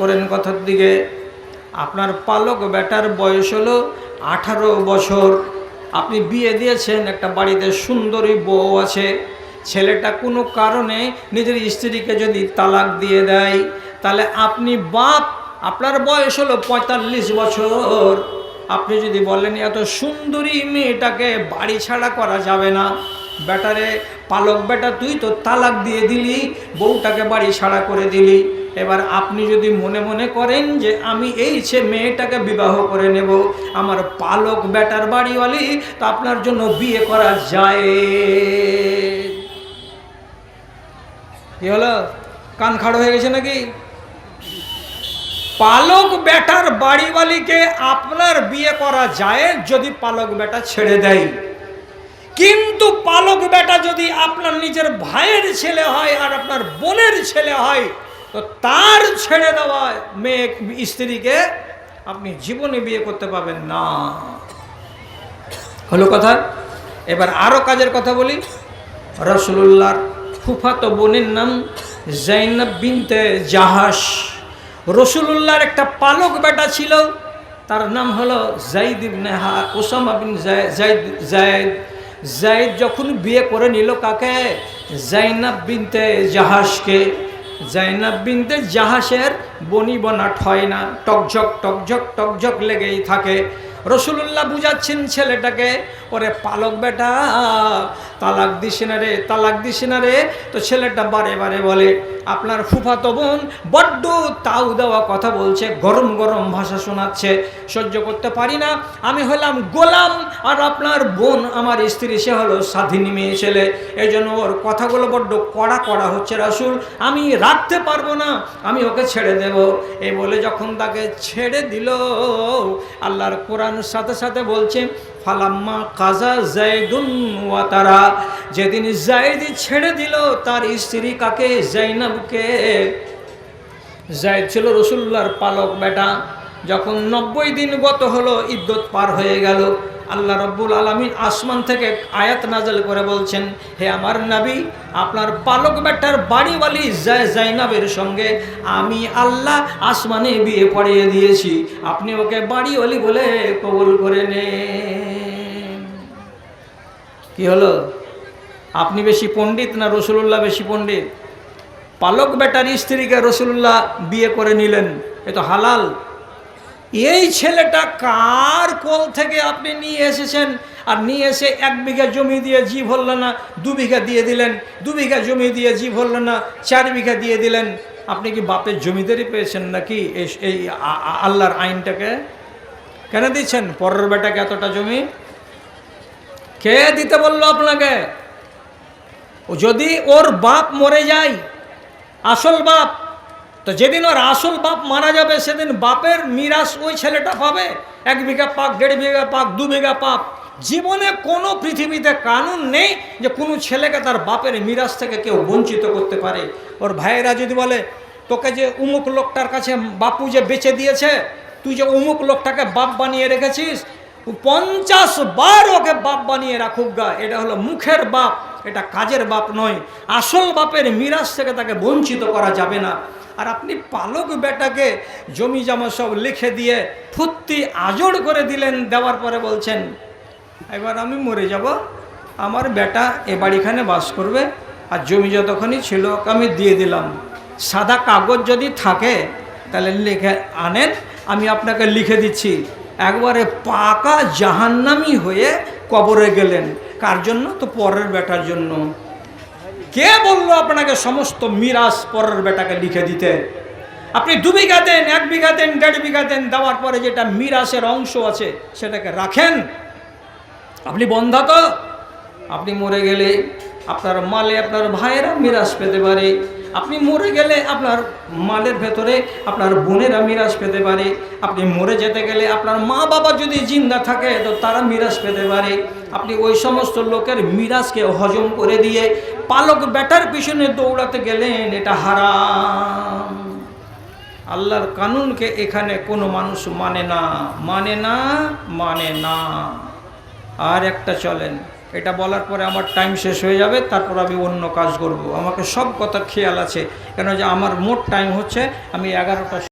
করেন কথার দিকে, আপনার পালক বেটার বয়স হলো আঠারো বছর। আপনি বিয়ে দিয়েছেন, একটা বাড়িতে সুন্দরী বউ আছে। ছেলেটা কোনো কারণে নিজের স্ত্রীকে যদি তালাক দিয়ে দেয়, তাহলে আপনি বাপ, আপনার বয়স হলো পঁয়তাল্লিশ বছর। আপনি যদি বলেন, এত সুন্দরী মেয়েটাকে বাড়ি ছাড়া করা যাবে না। বেটারে পালক বেটা তুই তো তালাক দিয়ে দিলি, বউটাকে বাড়ি সাড়া করে দিলি। এবার আপনি যদি মনে মনে করেন যে আমি এই সে মেয়েটাকে বিবাহ করে নেব, আমার পালক বেটার বাড়িওয়ালি তো আপনার জন্য বিয়ে করা যায়। কি হলো? কান খাড়ো হয়ে গেছে নাকি? পালক বেটার বাড়িওয়ালিকে আপনার বিয়ে করা যায় যদি পালক বেটা ছেড়ে দেয়। কিন্তু পালক বেটা যদি আপনার নিজের ভাইয়ের ছেলে হয় আর আপনার বোনের ছেলে হয়, তো তার ছেড়ে দেওয়া মেয়ে স্ত্রীকে আপনি জীবনে বিয়ে করতে পাবেন না। হলো কথা? এবার আরও কাজের কথা বলি। রসুল্লাহর ফুফাতো বোনের নাম জাইনাব বিনতে জাহাস রসুলুল্লাহর একটা পালক বেটা ছিল, তার নাম হলো জাইদ ইবনে হা ওসামা বিন জায়- জাইদ জায়দ জাইদ যখন বিয়ে করে নিল কাকে? জাইনাব বিনতে জাহাজকে জাইনাব বিনতে জাহাজের বনি বনাট হয় না। টকঝক টকঝক টকঝক লেগেই থাকে। রসুল্লাহ বুঝাচ্ছেন ছেলেটাকে, ওরে পালক বেটা, তালাক দিস না রে, তালাক দিস না রে। তো ছেলেটা বারে বারে বলে, আপনার ফুফাতো বোন বড্ড তাও দেওয়া কথা বলছে, গরম গরম ভাষা শোনাচ্ছে, সহ্য করতে পারি না। আমি হলাম গোলাম আর আপনার বোন আমার স্ত্রী, সে হলো স্বাধীনী মেয়ে ছেলে। এই জন্য ওর কথাগুলো বড্ড কড়া কড়া হচ্ছে রাসুল। আমি রাখতে পারব না, আমি ওকে ছেড়ে দেব। এই বলে যখন তাকে ছেড়ে দিল, আল্লাহর কোরআন সাথে সাথে বলছে ফালাম্মা কাজা জায়দুন ওয়া তারা। যেদিন জায়দ ছেড়ে দিল, তার স্ত্রী কাকে? জাইনাবকে জায়দ ছিল রসুল্লার পালক বেটা। যখন নব্বই দিন গত হলো, ইদ্যত পার হয়ে গেল। আল্লাহ রব্বুল আলমিন আসমান থেকে আয়াত নাজল করে বলছেন, হে আমার নাবি, আপনার পালক বেটার বাড়িওয়ালি জয় জাইনাবের সঙ্গে আমি আল্লাহ আসমানে বিয়ে পড়িয়ে দিয়েছি। আপনি ওকে বাড়িওয়ালি বলে কবুল করে নে কি হলো? আপনি বেশি পণ্ডিত না রসুল্লাহ বেশি পণ্ডিত? পালক বেটার স্ত্রীকে রসুল্লাহ বিয়ে করে নিলেন, এ তো হালাল। এই ছেলেটা কার কোল থেকে আপনি নিয়ে এসেছেন? আর নিয়ে এসে এক বিঘা জমি দিয়ে জি ভরল না, দু বিঘা দিয়ে দিলেন, দু বিঘা জমি দিয়ে জি ভরল না, চার বিঘা দিয়ে দিলেন। আপনি কি বাপের জমিদারি পেয়েছেন নাকি এই- আল্লাহর আইনটাকে? কেন দিচ্ছেন? পরের বেটাকে এতটা জমি? কে দিতে বলল আপনাকে? যদি ওর বাপ মরে যায়, আসল বাপ তো যেদিন ওর আসল বাপ মারা যাবে, সেদিন বাপের মিরাস ওই ছেলেটা পাবে। এক বিঘা পাক, দেড় বিঘা পাক, দু বিঘা পাক। জীবনে কোনো পৃথিবীতে কানুন নেই যে কোনো ছেলেকে তার বাপের মিরাস থেকে কেউ বঞ্চিত করতে পারে। ওর ভাইয়েরা যদি বলে, তোকে যে উমুক লোকটার কাছে বাপু যে বেচে দিয়েছে, তুই যে উমুক লোকটাকে বাপ বানিয়ে রেখেছিস পঞ্চাশ বার ওকে বাপ বানিয়ে রাখুক গা, এটা হলো মুখের বাপ, এটা কাজের বাপ নয়। আসল বাপের মিরাজ থেকে তাকে বঞ্চিত করা যাবে না। আর আপনি পালক বেটাকে জমি জামা সব লিখে দিয়ে ফুত্তি আজড় করে দিলেন, দেওয়ার পরে বলছেন এবার আমি মরে যাব, আমার বেটা এ বাড়িখানে বাস করবে, আর জমি যতক্ষণই ছিল আমি দিয়ে দিলাম। সাদা কাগজ যদি থাকে, তাহলে লিখে আনেন, আমি আপনাকে লিখে দিচ্ছি। একবারে পাকা জাহান্নামি হয়ে কবরে গেলেন। কার জন্য? তো পরের বেটার জন্য। কে বলল আপনাকে সমস্ত মিরাজ পরের বেটাকে লিখে দিতে? আপনি দু বিঘা দেন, এক বিঘা দেন, দেড় বিঘা দেন, দেওয়ার পরে যেটা মিরাসের অংশ আছে সেটাকে রাখেন। আপনি বন্ধা তো আপনি মরে গেলে আপনার মালে, আপনার ভাইয়েরা মিরাজ পেতে পারে। আপনি মরে গেলে আপনার মালের ভেতরে আপনার বোনেরা মিরাজ পেতে পারে। আপনি মরে যেতে গেলে আপনার মা বাবা যদি জিন্দা থাকে, তো তারা মিরাজ পেতে পারে। আপনি ওই সমস্ত লোকের মিরাজকে হজম করে দিয়ে পালক ব্যাটার পিছনে দৌড়াতে গেলেন, এটা হারাম। আল্লাহর কানুনকে এখানে কোনো মানুষ মানে না মানে না মানে না। আর একটা চলেন। এটা বলার পরে আমার টাইম শেষ হয়ে যাবে, তারপর আমি অন্য কাজ করব। আমাকে সব কথা খেয়াল আছে। কেন যে আমার মোট টাইম হচ্ছে আমি এগারোটা